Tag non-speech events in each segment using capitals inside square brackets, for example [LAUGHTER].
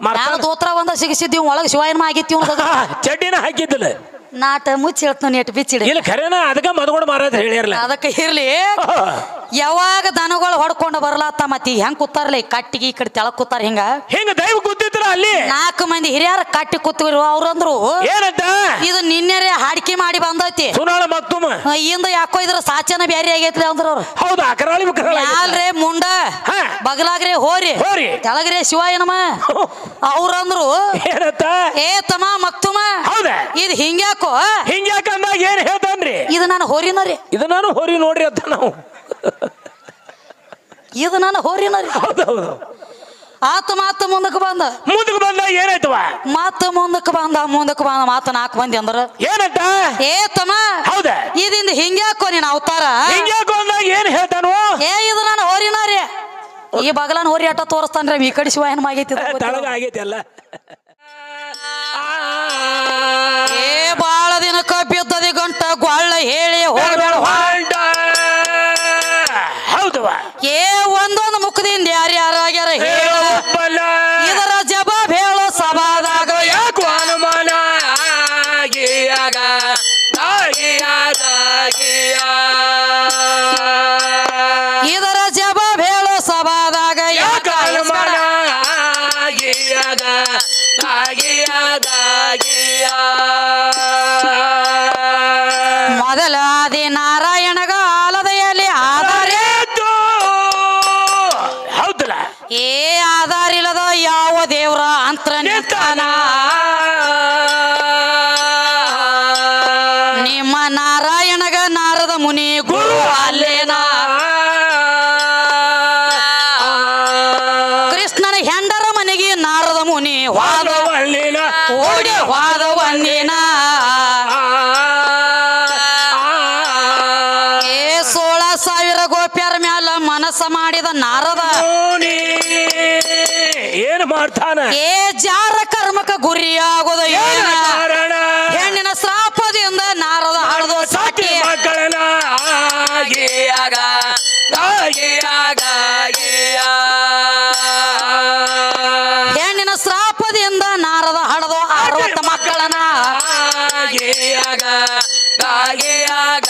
ನಾನು ದೋತ್ರ ಒಂದ ಸಿಗಿಸಿದ್ದೀವಿ ಒಳಗೆ ಶಿವಾಯನ ಆಗಿತ್ತಿ ಇವ್ನದಾಗ [LAUGHS] ಚಡ್ಡಿನ ಹಾಕಿದ್ದಿಲ್ಲ. ನಾಟ ಮುಚ್ಚಿ ಹೇಳ್ತಾನೆ ನೆಟ್ ಬಿಚ್ಚಿಡಿ. ಇಲ್ಲ ಖರೇನ ಅದಕ್ಕ ಮದ್ಗೊಂಡು ಮಾರಾದ ಹೇಳಿರಲ್ಲ ಅದಕ್ಕೆ ಇರ್ಲಿ. [LAUGHS] ಯಾವಾಗ ದನಗಳು ಹೊಡ್ಕೊಂಡು ಬರಲಾತ ಮತ್ತಿ ಹೆಂಗ್ ಕೂತಾರ್ಲಿ? ಕಟ್ಟಿಗೆ ಈ ಕಡೆ ತೆಳಕ್ ಕೂತಾರ ಹಿಂಗ. ಹಿಂಗ ದೈವ ಕೂತಿದ್ರ ಅಲ್ಲಿ. ನಾಲ್ಕು ಮಂದಿ ಹಿರಿಯರ ಕಟ್ಟಿ ಕೂತಿರು ಅವ್ರಂದ್ರು ಏನಂತ? ಇದು ನಿನ್ನೆ ಹಾಡಿಕೆ ಮಾಡಿ ಬಂದೈತಿ. ಸುನಾಳ ಇಂದ ಯಾಕೋ ಇದ್ರ ಸಾಚನ ಬ್ಯಾರಿ ಆಗೈತ್ರಿ ಅಂದ್ರ ಅವ್ರು. ಹೌದು ಕರಾಳಿ. ಮ್ಯಾಲ್ರೆ ಮುಂಡ. ಬಗಲಾಗ್ರೆ ಹೋರಿ. ಹೋರಿ. ಶಿವ ಏನಮ್ಮ ಅವ್ರಂದ್ರು ಏನಂತ? ಏ ತಮ ಮಕ್ತುಮ ಹೌದಾ? ಇದು ಹಿಂಗ್ಯಾಕೋ? ಹಿಂಗ್ಯಾಕಂದಾಗ ಏನ್ ಹೇಳ್ತಾನ್ರಿ? ಇದು ನಾನು ಹೋರಿನರಿ ಇದು ನಾನು ಹೋರಿ ನೋಡ್ರಿ ಅಂತ ನಾವು. ಇದು ನಾನು ಹೋರಿನರಿ ಹೌದೌದು ಆತ ಮಾತು ಮುಂದಕ್ಕೆ ಬಂದ. ಮುಂದಕ್ಕೆ ಬಂದ ಏನಾಯ್ತವ? ಮಾತು ಮುಂದಕ್ಕೆ ಬಂದ ಮುಂದಕ್ಕೆ ಬಂದ ಮಾತು ನಾಲ್ಕು ಮಂದಿ ಅಂದ್ರ. ಏನಂತ? ಏ ಹೌದ ಹೌದಾ? ಇದಿಂದ ಹಿಂಗ್ಯಾಕೋ ನೀನ್ ಅವತಾರ? ಹಿಂಗ್ಯಾಕೋ ಅಂದಾಗ ಏನ್ ಹೇಳ್ತಾನು? ಏ ಇದು ನಾನು ಹೋರಿನಾರಿ ಈ ಬಗಲನ್ ಹೋರಿ ಅಟ್ಟ ತೋರಿಸ್ತಾನ್ರಿ ಈ ಕಡೆ ಶಿವ ಏನ್ ಆಗೈತಿ ಇದು ಆಗೈತಿ ಅಲ್ಲ. ಏ ಬಾಳ ದಿನ ಬಿದ್ದದಿ ಗಂಟ ಗೊಳ್ಳ ಹೇಳಿ ಹೋಗ್ಬೇಡ ಹೌದು ಹೌದವ ಏ ಏ ಆಧಾರ ಇಲ್ಲದ ಯಾವ ದೇವ್ರ ಅಂತ್ರ ನಿಂತಾನ? ನಿಮ್ಮ ನಾರಾಯಣಗ ನಾರದ ಮುನಿ ಗುರು ಅಲ್ಲೇನ? ಕೃಷ್ಣನ ಹೆಂಡರ ಮನೆಗೆ ನಾರದ ಮುನಿ ವಾದ ಓಡಿ ವಾದ ಒಂದಿನ ಏ ಸೋಳ ಸಾವಿರ ಗೋಪ್ಯರ ಮ್ಯಾಲ ಮನಸ್ಸ ಮಾಡಿದ ನಾರದ ಮಾಡ್ತಾನ ಏ ಜಾರ ಕರ್ಮಕ ಗುರಿಯಾಗೋದು ಏನ ಕಾರಣ? ಹೆಣ್ಣಿನ ಶ್ರಾಪದಿಂದ ನಾರದ ಹಳದು ಸಾಕಿ ಮಕ್ಕಳನ ಆಗಿಯಾಗ ಆಗಿಯಾಗ ಆಗಿಯ. ಹೆಣ್ಣಿನ ಶ್ರಾಪದಿಂದ ನಾರದ ಹಳದು ಅರವತ್ತು ಮಕ್ಕಳನ ಆಗಿಯಾಗ ಆಗಿಯಾಗ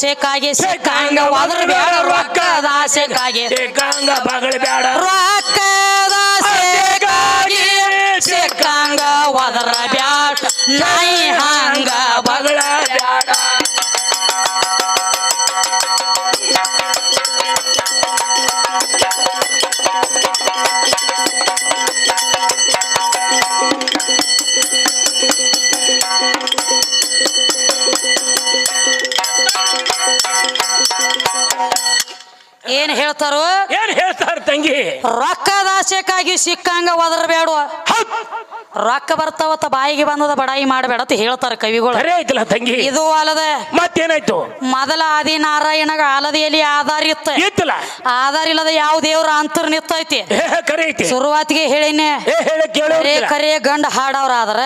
ರೊಕ್ಕದ ಆಸೆಕಾಗಿ ಸಿಕ್ಕಂಗ ಒದ್ರ ಬೇಡ ರೊಕ್ಕದ ಆಸೆಕಾಗಿ ಸಿಕ್ಕಂಗ ಬಗಳ ಬೇಡ ರೊಕ್ಕದ ಆಸೆಕಾಗಿ ಸಿಕ್ಕಂಗ ಒದರ ಬ್ಯಾಡ. ನೈ ಹಂಗ ಬಗಳ ಬೇಡ ಏನ್ ಹೇಳ್ತಾರೋ? ಏನ್ ಹೇಳ್ತಾರ ತಂಗಿ? ರೊಕ್ಕದ ಆಸೆಕಾಗಿ ಸಿಕ್ಕಂಗ ಒದರ್ಬೇಡ ರೊಕ್ಕ ಬರ್ತಾವತ್ತ ಬಾಯಿಗೆ ಬಂದದ ಬಡಾಯಿ ಮಾಡಬೇಡ ಅಂತ ಹೇಳ್ತಾರ ಕವಿಗಳು. ಐತಲ್ಲ ತಂಗಿ? ಇದು ಅಲ್ಲದೆ ಮತ್ತೇನಾಯ್ತು? ಮೊದಲ ಆದಿ ನಾರಾಯಣಗ ಆಲದಿಯಲ್ಲಿ ಆಧಾರ ಇತ್ತ. ಇತ್ತಲ್ಲ? ಆಧಾರ ಇಲ್ಲದ ಯಾವ ದೇವ್ರ ಅಂತರ್ ನಿತ್ತೈತಿ? ಕರೆ ಐತಿ. ಶುರುವಾತಿಗೆ ಹೇಳಿನೇ ಕರೆ ಗಂಡ ಹಾಡವ್ರ ಆದ್ರ.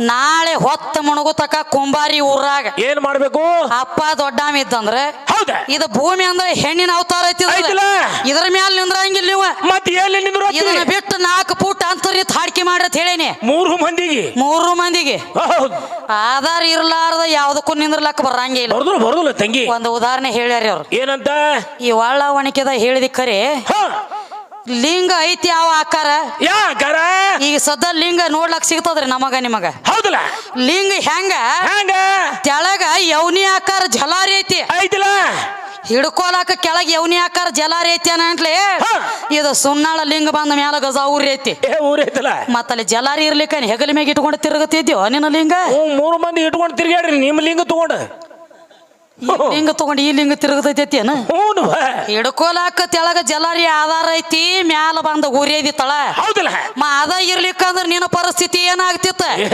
ನಾಳೆ ಹೊತ್ತ ಮುಣಗುತಕ ಕುಂಬಾರಿ ಊರಾಗ. ಏನ್ ಮಾಡ್ಬೇಕು? ಅಪ್ಪ ದೊಡ್ಡಾಮ ಇದ್ದಂದ್ರೆ ಹೌದ? ಇದು ಭೂಮಿ ಅಂದ್ರೆ ಹೆಣ್ಣಿನ ಅವತಾರ ಐತಿ? ಇದ್ರ ಮ್ಯಾಲ ನಿಂದ್ರಂಗಿಲ್ಲ ನೀವು. ಮತ್ ಎಲ್ಲಿ ನಿಂದ್ರು ಇದನ್ನ ಬಿಟ್ಟು ನಾಲ್ಕು ಫೂಟ್ ಅಂತರ್ ಹಾಡ್ಕಿ ಅಂತ ಹೇಳೇನಿ. ಮೂರು ಮಂದಿಗೆ? ಮೂರು ಮಂದಿಗೆ. ಆಧಾರ್ ಇರ್ಲಾರ್ದ ಯಾವ್ದಕ್ಕೂ ನಿಂದ್ರಲಕ್ಕ ಬರಂಗಿಲ್ಲ ಬರ್ದಲ್ಲ ತಂಗಿ. ಒಂದು ಉದಾಹರಣೆ ಹೇಳ್ಯಾರ ಅವ್ರು. ಏನಂತ? ಈ ಒಳ್ಳ ಒಣಕೆದ ಹೇಳಿದ ಹ. ಲಿಂಗ ಐತಿ ಯಾವ ಆಕಾರ? ಯಾಕಾರ ಈಗ ಸದ್ದ ಲಿಂಗ ನೋಡ್ಲಕ್ ಸಿಗ್ತದ್ರಿ ನಮಗ ನಿಮಗ. ಹೌದಲ್ಲ? ಲಿಂಗ ಹೆಂಗ? ಹಂಗ? ತೆಳಗ ಯವ್ನಿ ಆಕಾರ ಜಲಾರಿ ಐತಿ. ಐತಿಲ್ಲ? ಹಿಡ್ಕೊಲಾಕ ಕೆಳಗ ಯವ್ನಿ ಆಕಾರ ಜಲಾರಿ ಐತಿ ಅನ್ಲಿ ಹಾ. ಇದು ಸುಣ್ಣಾಳ ಲಿಂಗ ಬಂದ ಮ್ಯಾಲ ಗಜ ಊರಿ ಐತಿ. ಏ ಊರೈತಲ್ಲ ಮತ್ತಲ್ಲಿ ಜಲಾರಿ ಇರ್ಲಿಕ್ಕ ಹೆಗಲ ಮ್ಯಾಗ ಇಟ್ಕೊಂಡು ತಿರುಗತಿದ್ಯೋ ನಿನ್ನ ಲಿಂಗ? ಹ್ಞೂ ಮೂರು ಮಂದಿ ಇಟ್ಕೊಂಡು ತಿರ್ಗಾಡ್ರಿ ನಿಮ್ಮ ಲಿಂಗ ತಗೊಂಡು. ಈ ಲಿಂಗ ತಗೊಂಡು ಈ ಲಿಂಗ ತಿರುಗತೈತಿ ಏನ ಹ್ಞೂ ಹಿಡ್ಕೊಲಾಕ ತೆಳಗ ಜಲಾರಿ ಆಧಾರ ಐತಿ ಮ್ಯಾಲ ಬಂದ ಗುರಿಯದಿ ತಳ ಹೌದಲ್ಲ. ಮಾದ ಅದ ಇರ್ಲಿಕ್ಕಂದ್ರ ನಿನ್ನ ಪರಿಸ್ಥಿತಿ ಏನಾಗ್ತಿತ್ತ? ಏ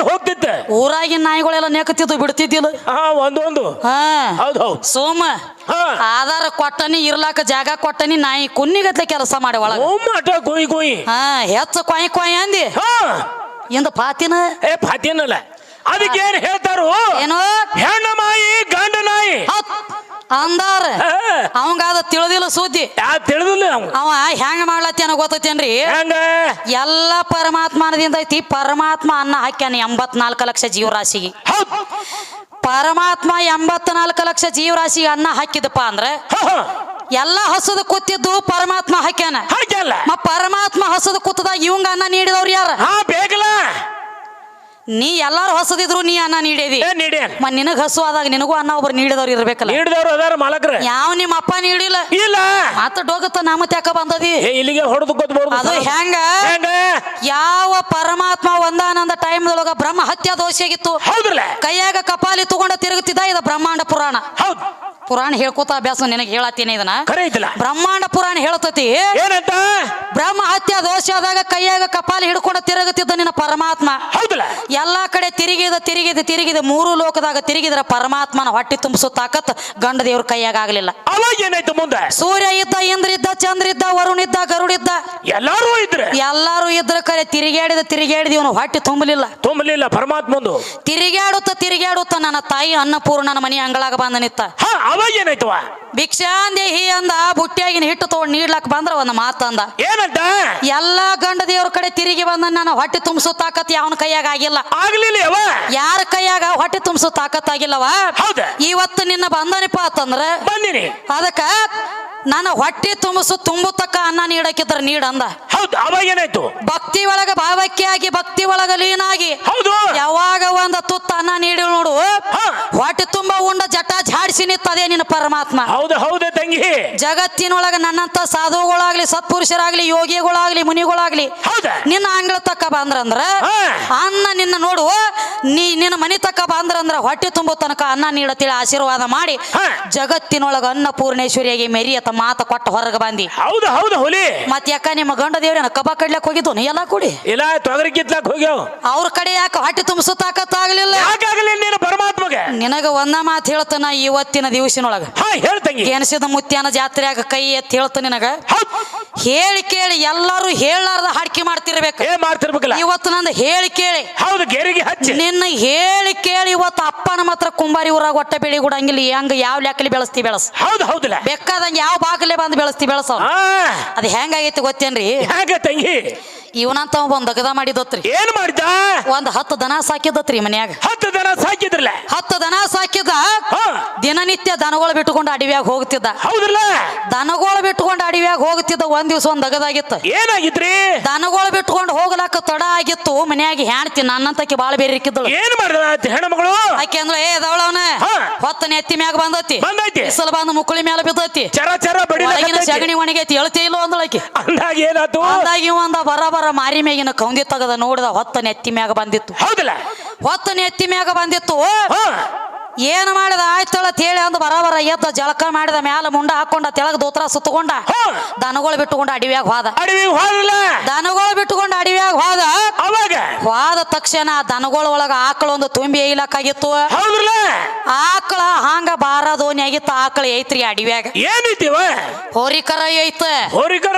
ಹೋಗ್ತಿತ್ತ ಊರಾಗಿನ ನಾಯಿಗಳೆಲ್ಲ ನೆಕತಿದ್ದು ಬಿಡ್ತಿದ್ದಿಲ್ಲ. ಹಾ ಒಂದೊಂದು. ಒಂದು ಹಾ. ಹೌದು ಹೌದು. ಸೋಮ ಹಾ. ಆಧಾರ ಕೊಟ್ಟನಿ ಇರ್ಲಾಕ ಜಾಗ ಕೊಟ್ಟನಿ ನಾಯಿ ಕುನ್ನಿಗತ್ಲೆ ಕೆಲಸ ಮಾಡಿ ಒಳಗ. ಗುಯಿ ಕೊಯ್ ಹಾ ಹೆಚ್ಚು ಕೊಯ್ ಕೊಯ್ ಅಂದಿ. ಹಾ. ಇಂದ ಪಾತಿನ ಏ ಪಾತಿನಲ್ಲ ಅದಕ್ಕೆ ಏನ್ ಹೇಳ್ತಾರು? ಏನೋ? ಹೆಣ್ಣ ಮಾಯಿ ಗಂಡ ನಾಯಿ. ಹತ್ ಅಂದಾರ. ಅವಂಗಾದ ಅವಂಗ ಅದ ತಿಳಿದಿಲ್ಲ ಸುದ್ದಿ. ಯಾ ತಿಳಿದಿಲ್ಲ ಅವ ಅವ ಹೆಂಗ ಮಾಡ್ಲತ್ತೇನ ಗೊತ್ತೇನ್ರಿ ಹೆಂಗ? ಎಲ್ಲ ಪರಮಾತ್ಮನದಿಂದ ಐತಿ ಪರಮಾತ್ಮ ಅನ್ನ ಹಾಕ್ಯಾನ ಎಂಬತ್ನಾಲ್ಕು ಲಕ್ಷ ಜೀವರಾಶಿಗೆ. ಪರಮಾತ್ಮ ಎಂಬತ್ನಾಲ್ಕು ಲಕ್ಷ ಜೀವರಾಶಿಗೆ ಅನ್ನ ಹಾಕಿದಪ್ಪ ಅಂದ್ರೆ. ಎಲ್ಲ ಹಸದ ಕೂತಿದ್ದು ಪರಮಾತ್ಮ ಹಾಕ್ಯಾನ. ಪರಮಾತ್ಮ ಹಸದ ಕೂತದಾಗ ಇವಂಗ ಅನ್ನ ನೀಡಿದವ್ರು ಯಾರ? ನೀ ಎಲ್ಲಾರು ಹಸದಿದ್ರು ನೀ ಅನ್ನ ನೀಡೇದಿ ಏ ನೀಡಿ. ಮ ನಿನಗ ಹಸು ಆದಾಗ ನಿನಗೂ ಅನ್ನ ಒಬ್ರು ನೀಡಿದವ್ರು ಇರ್ಬೇಕಲ್ಲ. ನೀಡಿದವ್ರು ಅದಾರ ಮಾಲಕ್ರ. ಯಾವ ನಿಮ್ಮ ಅಪ್ಪ ನೀಡಿಲ್ಲ. ಇಲ್ಲ. ಮತ್ತ ಡೋಗತ್ತ ನಾಮ ತ್ಯಾಕ ಬಂದದಿ. ಏ ಇಲ್ಲಿಗೆ ಹೊಡೆದು ಅದು ಹೆಂಗ? ಹೆಂಗ? ಯಾವ ಪರಮಾತ್ಮ ಒಂದಾನಂದ ಟೈಮ್ದೊಳಗ ಬ್ರಹ್ಮ ಹತ್ಯಾ ದೋಷ ಆಗಿತ್ತು ಹೌದ್ರಲ್ಲ? ಕೈಯಾಗ ಕಪಾಲಿ ತಗೊಂಡ ತಿರುಗುತ್ತಿದ್ದ ಇದು ಬ್ರಹ್ಮಾಂಡ ಪುರಾಣ. ಹೌದ್. ಪುರಾಣ ಹೇಳ್ಕೊತ ಅಭ್ಯಾಸ ನಿನಗೆ ಹೇಳತ್ತೀನಿ ಇದನ್ನ. ಖರೆ ಐತಿಲ್ಲ ಬ್ರಹ್ಮಾಂಡ ಪುರಾಣ ಹೇಳತತಿ. ಏನಂತ? ಬ್ರಹ್ಮ ಹತ್ಯಾ ದೋಷ ಆದಾಗ ಕೈಯಾಗ ಕಪಾಲಿ ಹಿಡ್ಕೊಂಡು ತಿರುಗುತ್ತಿದ್ದ ನಿನ್ನ ಪರಮಾತ್ಮ. ಹೌದಲ್ಲ ಎಲ್ಲಾ ಕಡೆ ತಿರುಗಿದ ತಿರುಗಿದ ತಿರುಗಿದ ಮೂರು ಲೋಕದಾಗ ತಿರುಗಿದ್ರ ಪರಮಾತ್ಮನ ಹೊಟ್ಟಿ ತುಂಬಿಸೋ ತಾಕತ್ ಗಂಡ ದೇವ್ರ ಕೈಯಾಗ ಆಗ್ಲಿಲ್ಲ. ಅವಾಗ ಏನಾಯ್ತು ಮುಂದೆ? ಸೂರ್ಯ ಇದ್ದ ಇಂದ್ರ ಇದ್ದ ಚಂದ್ರ ಇದ್ದ ವರುಣ ಇದ್ದ ಗರುಡ ಇದ್ದ. ಎಲ್ಲಾರು ಇದ್ರೆ? ಎಲ್ಲಾರು ಇದ್ರ ಕರೆ ತಿರುಗಾಡಿದ ತಿರುಗಾಡಿದ ಇವನು ಹೊಟ್ಟಿ ತುಂಬಲಿಲ್ಲ. ತುಂಬಲಿಲ್ಲ ಪರಮಾತ್ಮಂದು ತಿರುಗಾಡುತ್ತ ತಿರುಗಾಡುತ್ತ ನನ್ನ ತಾಯಿ ಅನ್ನಪೂರ್ಣನ ಮನೆ ಅಂಗಳಾಗ ಬಂದ ನಿತ್ತ ಹಾ ಅವಾಗ ಏನಾಯ್ತವ? ಭಿಕ್ಷಾಂದೇಹಿ ಅಂದ ಬುಟ್ಟಿಯಾಗಿನ ಹಿಟ್ಟು ತಗೊಂಡು ನೀಡ್ಲಕ್ ಬಂದ್ರ ಒಂದು ಮಾತಂದ ಏನಂತ? ಎಲ್ಲಾ ಗಂಡ ದೇವ್ರ ಕಡೆ ತಿರುಗಿ ಬಂದ ನಾನು ಹೊಟ್ಟೆ ತುಂಬಿಸೋ ತಾಕತ್ ಯಾವನ ಕೈಯಾಗ ಆಗಿಲ್ಲ. ಆಗ್ಲಿಲ್ಲ ಯಾರ ಕೈಯಾಗ ಹೊಟ್ಟೆ ತುಂಬಿಸೋ ತಾಕತ್ ಆಗಿಲ್ಲವ ಹೌದ. ಇವತ್ತು ನಿನ್ನ ಬಂದನಿಪ ಅಂತಂದ್ರೆ ಬಂದಿನಿ. ಅದಕ್ಕ ನಾನು ಹೊಟ್ಟೆ ತುಂಬಿಸು ತುಂಬುತಕ್ಕ ಅನ್ನ ನೀಡಕ್ಕಿದ್ರ ನೀಡಂದ ಹೌದು ಅವಾಗ ಏನಾಯ್ತು? ಭಕ್ತಿ ಒಳಗ ಭಾವಕ್ಕಿಯಾಗಿ ಭಕ್ತಿ ಒಳಗ ಲೀನಾಗಿ. ಹೌದು. ಯಾವಾಗ ಒಂದ ತುತ್ತ ಅನ್ನ ನೀಡಿ. ನೋಡು. ಹೊಟ್ಟೆ ತುಂಬ ಉಂಡ ಜಟ ಝಾಡಿಸಿ ನಿತ್ತದೇ ನಿನ್ನ ಪರಮಾತ್ಮ. ಹೌದು ಹೌದು. ತಂಗಿ. ಜಗತ್ತಿನೊಳಗ ನನ್ನಂತ ಸಾಧುಗಳಾಗ್ಲಿ ಸತ್ಪುರುಷರಾಗ್ಲಿ ಯೋಗಿಗಳಾಗ್ಲಿ ಮುನಿಗಳಾಗ್ಲಿ ಹೌದ? ನಿನ್ನ ಆಂಗ್ಲ ತಕ್ಕ ಬಂದ್ರಂದ್ರ. ಅನ್ನ ನಿನ್ನ ನೋಡು ನೀ ನಿನ್ನ ಮನೆ ತಕ್ಕ ಬಂದ್ರಂದ್ರ ಹೊಟ್ಟೆ ತುಂಬೋ ತನಕ ಅನ್ನ ನೀಡತಿಳ ಆಶೀರ್ವಾದ ಮಾಡಿ ಜಗತ್ತಿನೊಳಗ ಅನ್ನ ಪೂರ್ಣೇಶ್ವರಿಯಾಗಿ ಮೆರಿಯತ ಮಾತ ಕೊಟ್ಟ ಹೊರಗೆ ಬಂದಿ. ಹೌದು ಹೌದು ಹುಲಿ. ಮತ್ ಯಾಕ ನಿಮ್ಮ ಗಂಡ ದೇವ್ರನ್ನ ಕಬ ಕಡ್ಲಕ್ ಹೋಗಿದ್ದು? ನೀ ಎಲ್ಲ ಕೂಡಿ. ಇಲ್ಲ ತೊಗರಿ ಕಿತ್ಲಕ್ ಹೋಗ್ಯಾವ. ಅವ್ರ ಕಡೆ ಯಾಕೆ ಹೊಟ್ಟೆ ತುಂಬಿಸೋ ತಾಕತ್ತಾಗ್ಲಿಲ್ಲ ಯಾಕಾಗಲಿ ನೀನು ಪರಮಾತ್ಮಗೆ? ನಿನಗ ಒಂದ ಮಾತು ಹೇಳ್ತಾನ ಇವತ್ತಿನ ದಿವಸಿನೊಳಗ. ಹಾ ಹೇಳ್ ತಂಗಿ. ಗೆಣಸಿದ ಮುತ್ಯಾನ ಜಾತ್ರೆಯಾಗ ಕೈ ಎತ್ತಿ ಹೇಳ್ತ ನಿನಗ? ಹೇಳಿ ಕೇಳಿ ಎಲ್ಲಾರು ಹೇಳಾರ್ದ ಹಾಡ್ಕೆ ಮಾಡ್ತಿರ್ಬೇಕು. ಮಾಡ್ತಿರ್ಬೇಕಲ್ಲ? ಇವತ್ತು ನಂದು ಹೇಳಿ ಕೇಳಿ. ಹೌದು ಗೆರಿಗೆ ಹಚ್ಚಿ. ನಿನ್ನ ಹೇಳಿ ಕೇಳಿ ಇವತ್ತು ಅಪ್ಪನ ಮಾತ್ರ ಕುಂಬಾರಿ ಊರಾಗ ಹೊಟ್ಟೆ ಬೆಳಿ ಕೊಡಂಗಿಲ್ಲ ಹೆಂಗ ಯಾವ ಲೆಕ್ಕಲಿ ಬೆಳೆಸ್ತಿ ಬೆಳಸ್? ಹೌದು ಹೌದಿಲ್ಲ ಬೇಕಾದಂಗೆ ಯಾವ ಬಾಗಲೇ ಬಂದು ಬೆಳೆಸ್ತಿ ಬೆಳಸ ಅದು ಹೆಂಗಾಗೈತಿ ಗೊತ್ತೇನ್ರಿ? ಹ್ಯಾಂಗ ತಂಗಿ? ಇವನಂತ ಒಂದ್ ಅಗದ ಮಾಡಿದ್ರಿ ಏನ್ ಮಾಡಿದ ಒಂದ್ ಹತ್ತು ದನ ಸಾಕಿದತ್ರಿ ಮನ್ಯಾಗ. ಹತ್ತು ದನ ಸಾಕಿದ್ರಲ್ಲ ಹತ್ತು ದನ ಸಾಕಿದ ದಿನನಿತ್ಯ ದನಗಳು ಬಿಟ್ಕೊಂಡು ಅಡವ್ಯಾಗ ಹೋಗ್ತಿದ್ದ. ಹೌದಿಲ್ಲ ದನಗಳು ಬಿಟ್ಕೊಂಡು ಅಡವ್ಯಾಗ ಹೋಗ್ತಿದ್ದ ಒಂದ್ ದಿವ್ಸ ಒಂದ್ ಅಗದಾಗಿತ್ತು. ಏನಾಗಿತ್ರಿ? ದನಗಳು ಬಿಟ್ಕೊಂಡು ಹೋಗ್ಲಾಕ ತಡ ಆಗಿತ್ತು ಮನ್ಯಾಗ ಹೆಣ್ತಿ ನನ್ನಂತಕ್ಕೆ ಬಾಳ ಬೇರೆ ಇಕ್ಕಿದ್ದಳು. ಏನ್ ಹೆಣ್ಣು ಹೆಣ್ಮಗಳು? ಆಕೆ ಅಂದ್ರೆ ಏ ದವಳವನ ಹಾ. ಎತ್ತಿ ನೆತ್ತಿ ಮ್ಯಾಗ ಬಂದತಿ. ಬಂದೈತಿ. ಬಿಸಿಲು ಬಂದು ಮುಕ್ಕಳಿ ಮ್ಯಾಲ ಬಿದ್ದತಿ. ಚರ ಚರ ಒಳಗಿನ ಬಡಿ ಸಗಣಿ ಒಣಗೈತಿ ಹೇಳ್ತೇ ಇಲ್ಲ ಅಂದಳಕಿ ಅಂದಾಗ ಏನಾಯ್ತು? ಅಂದಾಗ ಇವ ಅಂದ ಬರ ಬರ ಮಾರಿ ಮ್ಯಾಗಿನ ಕೌಂದಿ ತಗದ ನೋಡಿದ ಹೊತ್ತ ಎತ್ತಿ ಮ್ಯಾಗ ಬಂದಿತ್ತು. ಹೌದಲ್ಲ? ಹೊತ್ತ ಎತ್ತಿ ಮ್ಯಾಗ ಬಂದಿತ್ತು. ಏನ್ ಮಾಡಿದ? ಆಯ್ತಳ ತೇಳಿ ಅಂದ್ ಬರ ಬರ ಎದ್ದ ಜಳಕ ಮಾಡಿದ ಮ್ಯಾಲ ಮುಂಡ ಹಾಕೊಂಡ ತೆಳಗ ದೋತ್ರ ಸುತ್ತಕೊಂಡ ದನಗಳು ಬಿಟ್ಟುಕೊಂಡ ಅಡಿವ್ಯಾಗ ಹೋದ. ದನಗಳು ಬಿಟ್ಟುಕೊಂಡ ಅಡಿವ್ಯಾಗ ಹೋದ. ಹೋದ ತಕ್ಷಣ ಆ ದನಗಳ ಒಳಗ ಆಕಳ ಒಂದು ತುಂಬಿ ಏಯ್ಲಕ್ಕಾಗಿತ್ತು. ಹೌದ್ರಲ್ಲ? ಆಕಳ ಹಾಂಗ ಬಾರ ದೋಣಿ ಆಗಿತ್ತು ಆಕಳ ಐತ್ರಿ ಅಡವ್ಯಾಗ. ಏನೈತಿ ಹೋರಿಕರ ಐತ. ಹೋರಿಕರ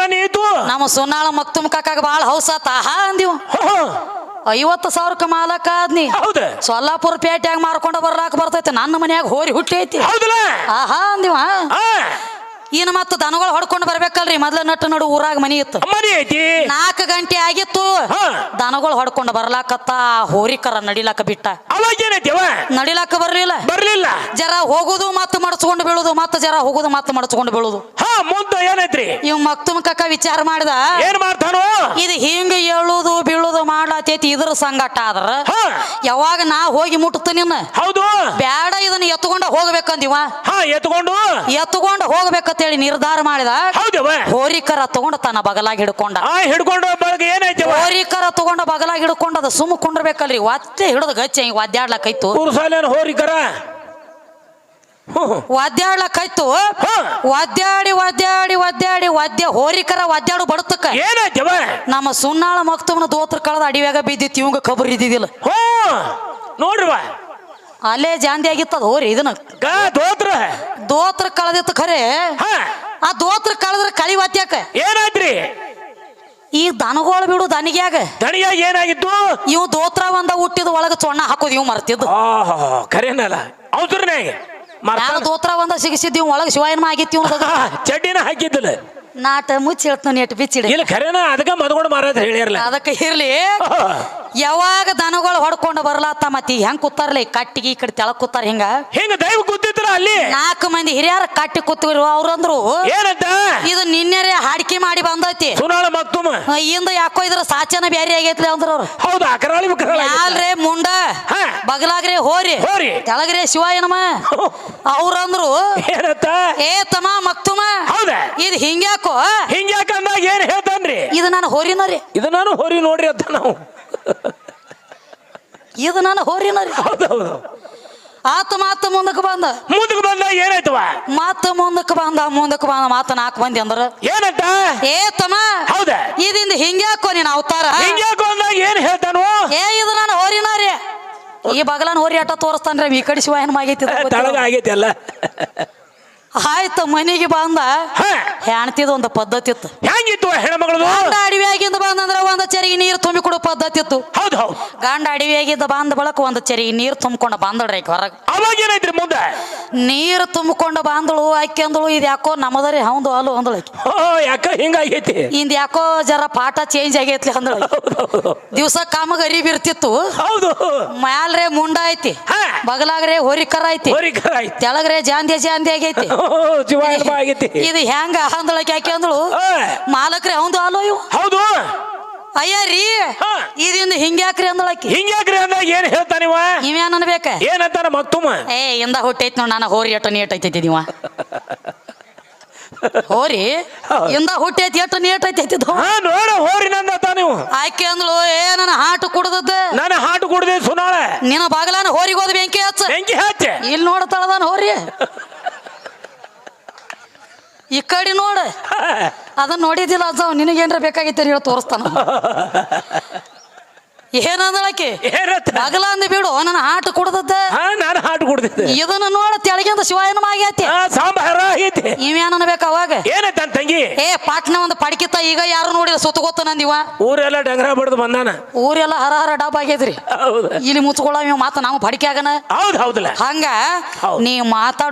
ನಮ್ಮ ಸುನಾಳ ಮಕ್ತುಮ್ ಕಾಕಾಗ ಬಾಳ ಹೌಸಾತ ಹಾ ಅಂದಿವ್. ಐವತ್ತು ಸಾವಿರಕ್ಕೆ ಮಾಲಕ ಆದ್ನಿ. ಹೌದು ಸೊಲ್ಲಾಪುರ ಪೇಟೆಯಾಗ ಮಾರ್ಕೊಂಡ ಬರ್ಲಾಕ ಬರ್ತೈತಿ ನನ್ನ ಮನ್ಯಾಗ ಹೋರಿ ಹುಟ್ಟಿ ಐತಿ. ಹೌದಲ್ಲ ಆಹಾ ಅಂದಿವ. ಮತ್ತೆ ದನಗಳು ಹೊಡ್ಕೊಂಡು ಬರ್ಬೇಕಲ್ರಿ ಮೊದ್ಲ ನಟ್ಟು ನಡು ಊರಾಗ ಮನಿ ಇತ್ತು. ಮನಿ ಐತಿ. ನಾಲ್ಕು ಗಂಟೆ ಆಗಿತ್ತು. ದನಗಳು ಹೊಡ್ಕೊಂಡು ಬರ್ಲಾಕತ್ತ ಹೋರಿಕರ ನಡಿಲಾಕ ಬಿಟ್ಟ. ನಡಿಲಾಕ ಬರ್ಲಿಲ್ಲ. ಬರ್ಲಿಲ್ಲ. ಜರ ಹೋಗುದು ಮತ್ತೆ ಮಡಚ್ಕೊಂಡು ಬೀಳುದು ಮತ್ತೆ ಜರ ಹೋಗುದು ಮತ್ತೆ ಮಡಚ್ಕೊಂಡು ಬೀಳುದು. ಮುಂದ ಏನೈತ್ರಿ? ಇವ್ ಮಕ್ತುಮ್ ಕಕ್ಕ ವಿಚಾರ ಮಾಡಿದ. ಏನ್ ಮಾಡ್ತಾನೋ? ಇದು ಹಿಂಗ ಏಳುದು ಬೀಳುದು ಮಾಡ್ಲಾತೈತಿ ಇದ್ರ ಸಂಗಟ ಆದ್ರ ಯಾವಾಗ ನಾ ಹೋಗಿ ಮುಟುತ್ತೆ ನಿನ್ನ? ಹೌದು. ಬೇಡ ಇದನ್ನ ಎತ್ಕೊಂಡ ಹೋಗ್ಬೇಕಂದಿವ. ಹಾ ಎತ್ಕೊಂಡು. ಎತ್ಕೊಂಡು ಹೋಗ್ಬೇಕಂತೇಳಿ ನಿರ್ಧಾರ ಮಾಡಿದ. ಹೋರಿಕರ ತಗೊಂಡ ತನ್ನ ಬಗಲಾಗಿ ಹಿಡ್ಕೊಂಡ. ಆ ಹಿಡ್ಕೊಂಡು ಬಳಗ ಹೋರಿಕರ ತಗೊಂಡ ಬಗಲಾಗಿ ಹಿಡ್ಕೊಂಡ ಅದು ಸುಮ್ಮ ಕುಂಡ್ರಬೇಕಲ್ರಿ. ಒತ್ತೆ ಹಿಡಿದ ಗಚ್ಚಿ ಹಿಂಗ್ ಒದ್ದಾಡ್ಲಕ್ಕೈತು ಕುರ್ಸಾಲೇನು ಹೋರಿಕರ? ಹ್ಮ್ ಒದ್ದಾಡ್ಲಕ್ಕೈತು ಒದ್ದಾಡಿ ಒದ್ದಾಡಿ ಒದ್ದಾಡಿ ಒದ್ದೆ ಹೋರಿಕರ ಒದ್ದಾಡು ಬಡತಕ್ಕ. ನಮ್ಮ ಸುನ್ನಾಳ ಮಕ್ತವನ ದೋತ್ರ ಕಳೆದ ಅಡಿವ್ಯಾಗ ಬಿದ್ದಿತ್ತು ಇವಂಗ ಖಬರ್ ಇದ್ದಿದ್ದಿಲ್ಲ ಹೋ ನೋಡ್ರಿವ ಅಲ್ಲೇ ಜಾಂದಿ ಆಗಿತ್ತದ ಹೋರಿ ಇದನ್ನ. ಗಾ ದೋತ್ರ. ದೋತ್ರ ಕಳದಿತ್ತು ಖರೆ. ಹಾ. ಆ ದೋತ್ರ ಕಳದ್ರೆ ಕಳಿ ವಾದ್ಯಕ್ಕ. ಏನಾಯ್ತ್ರಿ ಈ ದನಗೋಳ ಬಿಡು ದನಿಗ್ಯಾಗ. ದಣಿಯಾಗ ಏನಾಗಿತ್ತು? ಇವ್ ದೋತ್ರ ಒಂದ ಹುಟ್ಟಿದ ಒಳಗ ಚೊಣ್ಣ ಹಾಕೋದು ಇವ್ ಮರ್ತಿದ್ದು. ಆಹಾ ಕರೇನಲ್ಲ ಮ್ಯಾಲ ದೋತ್ರ ಒಂದ ಸಿಗಿಸಿದ್ ಇವ್ ಒಳಗ ಶಿವಾಯನ ಆಗಿತ್ತು ಇವ್ ಚಡ್ಡಿನ ಹಾಕಿದ್ದಿಲ್ಲ. ನಾಟ ಮುಚ್ಚಿ ಹೇಳ್ತಾನ ನೆಟ್ ಬಿಚ್ಚಿಡಿ. ಇಲ್ಲ ಖರೇನ? ಅದಕ್ಕ ಮದ್ಕೊಂಡು ಮಾರಾತ ಹೇಳಿರಲ್ಲ ಅದಕ್ಕೆ ಇರ್ಲಿ. ಯಾವಾಗ ದನಗಳು ಹೊಡ್ಕೊಂಡು ಬರ್ಲಾತ ಮತ್ತಿ? ಹೆಂಗ್ ಕೂತಾರ್ಲಿ? ಈ ಕಟ್ಟಿಗೆ ಈ ಕಡೆ ತೆಳಗ್ ಕೂತಾರ ಹಿಂಗ? ಹಿಂಗ ದೈವ ಕೂತಿದ್ರ ಅಲ್ಲಿ? ನಾಲ್ಕು ಮಂದಿ ಹಿರಿಯರ ಕಟ್ಟಿ ಕೂತಿರು ಅವ್ರಂದ್ರು. ಏನಂತ? ಇದು ನಿನ್ನೆರೆ ಹಾಡಿಕೆ ಮಾಡಿ ಬಂದೈತಿ. ಸುನಾಳ ಇಂದ ಯಾಕೋ ಇದ್ರ ಸಾಚನ ಬ್ಯಾರಿ ಆಗೈತ್ಲಿ ಅಂದ್ರ ಅವ್ರು. ಹೌದು ಮುಂಡ ಹಾ. ಬಗಲಾಗ್ರೆ ಹೋರಿ. ಹೋರಿ. ತೆಳಗ್ರೆ ಏನಮ್ಮ ಅವ್ರಂದ್ರು. ಏನಂತ? ಏ ತಮ್ಮ ಮಕ್ತುಮ. ಹೌದ? ಇದು ಹಿಂಗ್ಯಾಕೋ? ಹಿಂಗ್ಯಾಕ ಅಂದಾಗ ಏನ್ ಹೇಳ್ತಾನ್ರಿ? ಇದು ನಾನು ಹೋರಿನರಿ ಇದು ನಾನು ಹೋರಿ ನೋಡ್ರಿ ಅಂತ ನಾವು. [LAUGHS] ಇದು ನಾನು ಹೋರಿನ ರೀ ಆತ ಮಾತು ಮುಂದಕ್ಕೆ ಬಂದ. ಮುಂದಕ್ಕೆ ಬಂದ ಏನಾಯ್ತು ಮಾತು ಮುಂದಕ್ಕೆ ಬಂದ ಮುಂದಕ್ಕೆ ಬಂದ ಮಾತು ನಾಲ್ಕು ಮಂದಿ ಅಂದ್ರ. ಏನಂತ? ಏ ತಮ್ಮ ಹೌದ. ಇದಿಂದ ಹಿಂಗ್ಯಾಕೋ ನೀನು ಅವತಾರ? ಹಿಂಗ್ಯಾಕೋ ಅಂದಾಗ ಏನ್ ಹೇಳ್ತಾನು? ಏ ಇದು ನಾನು ಹೋರಿನ ರೀ ಈ ಬಗಲನ್ ಹೋರಿ ಆಟ ತೋರಿಸ್ತಾನ್ರಿ ಈ ಕಡೆ ಆಗೈತಿ ಇದು ಗೊತ್ತಿಲ್ಲ. ತಳಗ ಆಗೈತಿ ಅಲ್ಲ. ಆಯ್ತು ಮನೆಗೆ ಬಂದ. ಹೆಣ್ತಿದ ಒಂದು ಪದ್ಧತಿ ಇತ್ತು ಹೆಂಗಿತ್ತು ಹೆಣ್ಮಗಳು ಗಂಡ ಅಡವಿಯಾಗಿಂದ ಬಂದಂದ್ರ ಒಂದ್ ಚರಿಗೆ ನೀರು ತುಂಬಿ ಕೊಡೋ ಪದ್ಧತಿ ಇತ್ತು ಹೌದು ಹೌದು. ಗಂಡ ಅಡವಿಯಾಗಿದ್ದ ಬಂದ ಬಳಕ ಒಂದ್ ಚರಿಗೆ ನೀರು ತುಂಬಿಕೊಂಡು ಬಂದಳ್ರಿ ಹೊರಗೆ. ಅವಾಗ ಏನಾಯ್ತ್ರಿ ಮುಂದೆ? ನೀರು ತುಂಬಿಕೊಂಡು ಬಂದಳು ಆಕೆ ಅಂದಳು ಇದು ಯಾಕೋ ನಮ್ಮದರಿ ಹೌದು ಅಲ್ಲು ಅಂದಳು ಯಾಕ ಹಿಂಗಾಗೈತಿ ಇಂದ ಯಾಕೋ ಜರ ಪಾಠ ಚೇಂಜ್ ಆಗೈತ್ಲಿ ಅಂದಳು ದಿವಸ ಕಾಮಗ ಅರಿಬಿ ಇರ್ತಿತ್ತು. ಹೌದು. ಮ್ಯಾಲ್ರೆ ಮುಂಡ ಐತಿ. ಬಗಲಾಗ್ರೆ ಹೊರಿಕರ ಐತಿ. ತೆಳಗ್ರೆ ಜಾಂದಿ ಜಾಂದಿ ಆಗೈತಿ. ಜೀವ ಆಗೈತಿ ಇದು ಹೆಂಗ ಆಂದಳಕ್ಕೆ ಯಾಕೆ ಅಂದಳು? ಮಾಲಕ್ರಿ ಹೌದು ಅಲ್ಲೋ ಇವು? ಹೌದು. ಅಯ್ಯ ರೀ ಇದಿಂದ ಹಿಂಗ್ಯಾಕ್ರಿ ಅಂದಳಕಿ ಹಿಂಗ್ಯಾಕ್ರಿ ಅಂದಾಗ ಏನ್ ಹೇಳ್ತಾನಿವ ಇವೇನ್ ಅನ್ಬೇಕ? ಏನಂತಾನ ಮತ್ತುಮ ಏ ಇಂದ ಹುಟ್ಟೈತ್ ನೋಡ್ ನಾನು ಹೋರಿ ಎಟ್ಟು ನೀಟ್ ಐತೈತಿ ನೀವ ಹೋರಿ. ಇಂದ ಹುಟ್ಟೈತಿ ಎಟ್ಟು ನೀಟ್ ಐತೈತಿ ನೋಡ ಹೋರಿ ನಂದ ನೀವು ಆಕೆ ಅಂದ್ಳು ಏ ನನ್ನ ಹಾಟು ಕುಡ್ದದ್ದ. ನನ್ನ ಹಾಟು ಕುಡ್ದೆ ಸುನಾಳೆ. ನಿನ್ನ ಬಾಗಲಾನ ಹೋರಿಗೆ ಹೋದ ಬೆಂಕಿ ಹಚ್ಚ. ಬೆಂಕಿ ಹಚ್ಚ. ಇಲ್ಲಿ ನೋಡ್ತಾಳದಾನ ಹೋರಿ. ಈ ಕಡೆ ನೋಡ. ಅದನ್ನ ನೋಡಿದಿಲ್ಲ ಅಜ್ಜ ನಿನಗೇನ್ರ ಬೇಕಾಗಿತ್ತು ಹೇಳಿ ತೋರಿಸ್ತಾನ. ಏನಂದಳಕಿ ಬಗಲ ಅಂದ ಬಿಡು ನನ್ನ ಆಟ ಕುಡ್ದದ್ದ. ನಾನು ಆಟ ಕುಡ್ದಿದ್ದೆ. ಇದನ್ನ ನೋಡ ತೆಳಗಿಂದ ಶಿವಾಯನ ಆಗೈತಿ ಸಾಂಬಾರ ಆಗೈತಿ. ಇವ್ಯಾನ್ ಅನ್ಬೇಕು ಅವಾಗ? ಏನಂತ ತಂಗಿ? ಏ ಪಾಟ್ನ ಒಂದು ಪಡಕಿತ್ತ ಈಗ ಯಾರು ನೋಡಿಲ್ಲ ಸುತ್ತ ಗೊತ್ತ ನಂದಿವ ಊರೆಲ್ಲ ಡಂಗ್ರ ಬಡ್ದು ಬಂದಾನ. ಊರೆಲ್ಲ ಹರ ಹರ ಡಬ್ ಆಗೈತ್ರಿ ಇಲ್ಲಿ ಮುಚ್ಕೊಳ್ಳೋ ಮಾತ ನಾವು ಪಡಿಕೆ ಆಗನ ಹೌದು ಹೌದಲ್ಲ ಹಂಗ. ನೀ ಮಾತಾಡು.